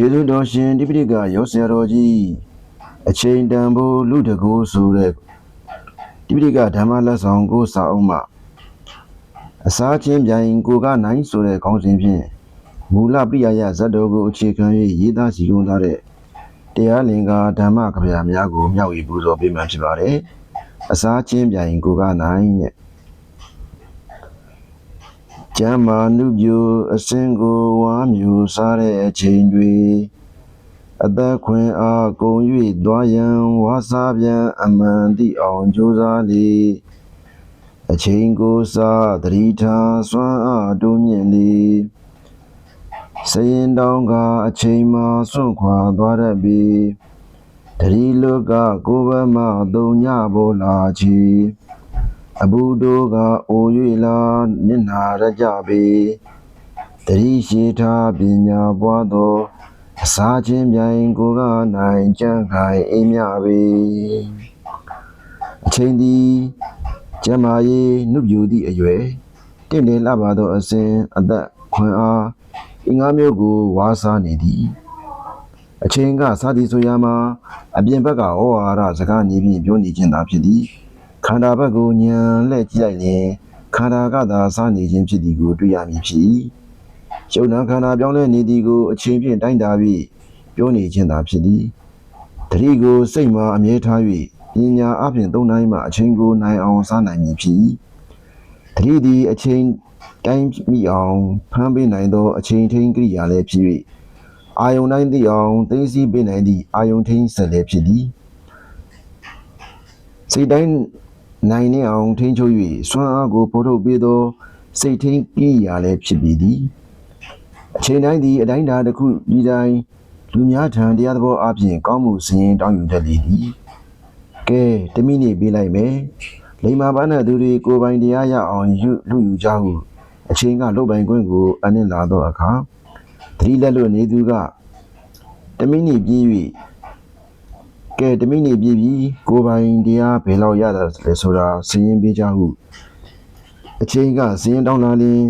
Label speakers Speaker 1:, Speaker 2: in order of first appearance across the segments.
Speaker 1: ကျေးဇူးတော်ရှင်တိပိဋကရောဆရာတော်ကြီးအချိန်တန်ဖို့လူတကူဆိုတဲ့တိပိဋကဓမ္မလက်ဆောင်ကိုစာအုပ်မှာအစာချင်းပြိုင်ကိုကနိုင်ဆိုတဲ့ခေါင်းစဉ်ဖြင့်မူလပိယယဇတ်တော်ကိုအခြေခံ၍ရေးသားစီရင်ထားတဲ့တရားလင်္ကာဓမ္မကဗျာများကိုမျှဝေပူဇော်ပေးမှဖြစ်ပါတယ်အစာချင်းပြိုင်ကိုကနိုင်တဲ့ ကျမ်းမာနုပြိုအစင်ကိုဝါမျိုးစားတဲ့အချိန်တွေအသက်ခွင်အားကုန်၍သွားရန်ဝါစားပြန်အမှန်တိအောင်ကြိုးစားလေအချိန်ကိုစားသတိထားစွမ်းအားတိုးမြင့်လေစရင်တောင်းကအချိန်မှစွန့်ခွာသွားတတ်ပြီတတိလုကကိုယ်ဘမသုံညပေါ်လာချီ အဘူတို့ကအို၍လာမျက်နာရကြပေတတိရှိထားပညာပွားသောအစာချင်းပြိုင်ကိုကနိုင်ကြံ့ခိုင်အိမ်မြပေအချိန်သည်ကျမရေးနုပြူသည့်အရွယ်တင့်တယ်လှပါသောအစဉ်အသက်ခွန်အားအင်္ဂါမျိုးကိုဝါစားနေသည်အချိန်ကစသည်ဆိုရမှာအပြင်ဘက်ကဩဝါဒစကားနေပြီးပြောနေခြင်းသာဖြစ်သည် ခန္ဓာဘက်ကိုညံလှည့်ကြည့်လိုက်ရင်ခန္ဓာကသာစားနေခြင်းဖြစ်သည်ကိုတွေ့ရမည်ဖြစ်၏ရှုပ်နှံခန္ဓာပြောင်းလဲနေသည်ကိုအချိန်ဖြင့်တိုင်းတာပြီးပြောနေခြင်းသာဖြစ်သည်တတိကိုစိတ်မှာအမြဲထား၍ပညာအပြင်သုံးတိုင်းမှအချိန်ကိုနိုင်အောင်စားနိုင်မည်ဖြစ်၏တတိသည်အချိန်တိုင်းမိအောင်ဖမ်းပေးနိုင်သောအချိန်ထိန်ကိရိယာလည်းဖြစ်၍အာယုန်တိုင်းသိအောင်သိသိပေးနိုင်သည့်အာယုန်ထိန်ဆက်လည်းဖြစ်သည်စိတ်တိုင်း နိုင်နေအောင်ထိန်းချုပ်၍စွမ်းအားကိုဖော်ထုတ်ပေးသောစိတ်ထိန်ကိရိယာလည်းဖြစ်ပေသည်အချိန်တိုင်းသည်အတိုင်းအတာတစ်ခုဒီတိုင်းလူများထံတရားသဘောအပြင်ကောင်းမှုစင်ရင်တောင်းယူတတ်လေသည်ကဲတမိနစ်ပေးလိုက်မယ်လိမ္မာပန်းတဲ့သူတွေကိုယ်ပိုင်တရားရအောင်ယူလူယူကြဟုအချိန်ကလုတ်ပိုင်ခွင့်ကိုအနှင်းလာသောအခါသတိလက်လွတ်နေသူကတမိနစ်ပြေး၍ ကဲတမိနစ်ပြေးပြီးကိုယ်ပိုင်တရားဘယ်လောက်ရတာလဲဆိုတာစင်ရင်ပေးကြဟုအချိန်ကစင်ရင်တောင်းလာလျင်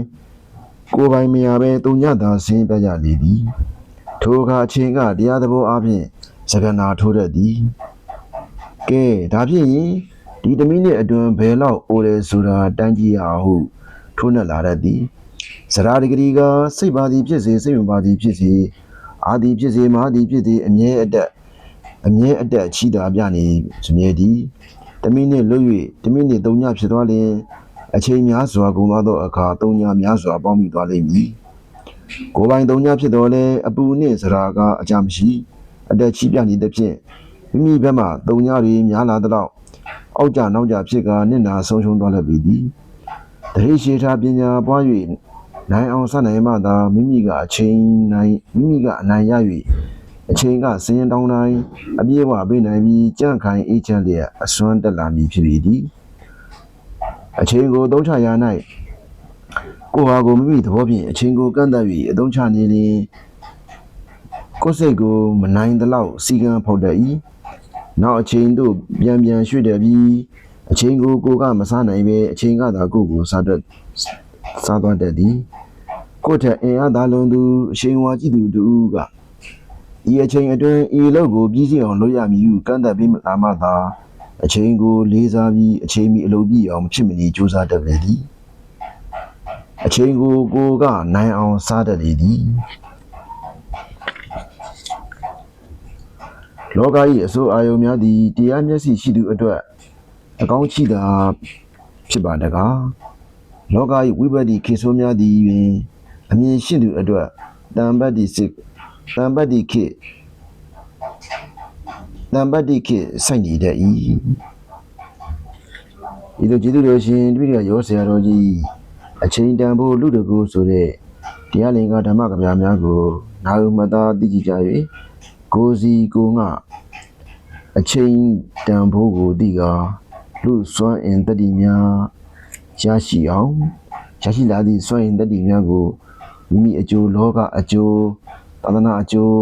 Speaker 1: ကိုယ်ပိုင်မရပဲတုံညတာစင်ပြကြလေသည်ထိုအခါအချိန်ကတရားသဘောအပြင်စကနာထိုးတတ်သည်ကဲဒါဖြင့်ရင်ဒီတမိနစ်အတွင်းဘယ်လောက်အိုတယ်ဆိုတာတန်းကြည့်ရအောင်ဟုထိုးနှက်လာတတ်သည်စရာဒီဂရီကစိတ်ပါသည်ဖြစ်စေစိတ်မပါသည်ဖြစ်စေအာသည်ဖြစ်စေမဟာသည်ဖြစ်စေအမြဲအတက် အမြဲအတက်ချီတာပြနေစမြဲသည်တမိနစ်လွတ်၍တမိနစ်သုံးညဖြစ်သွားလျင်အချိန်များစွာကုန်သွားသောအခါသုံးညများစွာပေါင်းမိသွားလိမ့်မည်ကိုယ်ပိုင်သုံးညဖြစ်တော်လဲအပူနှင့်စရာကအကြမရှိအတက်ချီပြနေသဖြင့်မိမိဘက်မှသုံးညတွေများလာသလောက်အောက်ကြနောက်ကြဖြစ်ကနစ်နာဆုံးရှုံးသွားလက်ပြီသည်တရိရှိထားပညာပွား၍နိုင်အောင်စနိုင်မှသာမိမိကအချိန်နိုင်မိမိကအနိုင်ရ၍ အချိန်ကစရင်တောင်းတိုင်းအပြည့်အဝပေးနိုင်ပြီးကြန့်ခိုင်အေးချမ်းလျက်အစွမ်းတက်လာမည်ဖြစ်ပေသည်အချိန်ကိုသုံးချရာ၌ကိုယ်ဟာကိုမိမိသဘောဖြင့်အချိန်ကိုကန့်သတ်၍အသုံးချနေလျင်ကိုယ်စိတ်ကိုမနိုင်သလောက်စီကံဖောက်တတ်၏နောက်အချိန်သို့ပြန်ပြန်ရွှေ့တယ်ပြီးအချိန်ကိုကိုယ်ကမစားနိုင်ပဲအချိန်ကသာကိုယ်ကိုစားတတ်စားသွားတတ်သည်ကိုယ်ထက်အင်အားသာလွန်သူအချိန်ဝါကြည့်သူတူက ဤအချိန်အတွင်းဤလောက်ကိုပြီးစီအောင်လုပ်ရမည်ဟုကန့်သတ်ပြီးလာမှသာအချိန်ကိုလေးစားပြီးအချိန်မီအလုပ်ပြည့်အောင်မဖြစ်မနေကြိုးစားတတ်လေသည်အချိန်ကိုကိုယ်ကနိုင်အောင်စားတတ်လေသည်လောက၏အစိုးအာယုံများသည်တရားမျက်စိရှိသူအတွက်အကောင်းချိတာဖြစ်ပါတကားလောက၏ဝိပဿနာခေဆိုးများသည်ပင်အမြင်ရှိသူအတွက်တံပတ်တိစစ် တံပတ်တိခေတံပတ်တိခေစိုက်နေတတ်၏ဤလိုကျေးဇူးတော်ရှင်တပည့်တော်ရောဆရာတော်ကြီးအချိန်တန်ဖို့လူတကူဆိုတဲ့တရားလင်္ကာဓမ္မကဗျာများကိုနာယုမသာသိကြကြ၍ကိုယ်စီကိုယ်ငါအချိန်တန်ဖို့ကိုသိကာလူစွမ်းအင်တတိများရရှိအောင်ရရှိလာသည့်စွမ်းအင်တတိများကိုမိမိအကျိုးလောကအကျိုး သာသနာအကျိုး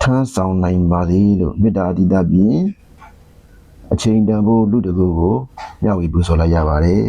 Speaker 1: ထမ်းဆောင်နိုင်ပါစေလို့မေတ္တာအတိတ်ဖြင့်အချိန်တန်ဖို့လူတကူကိုမျှဝေပူဇော်လိုက်ရပါတယ်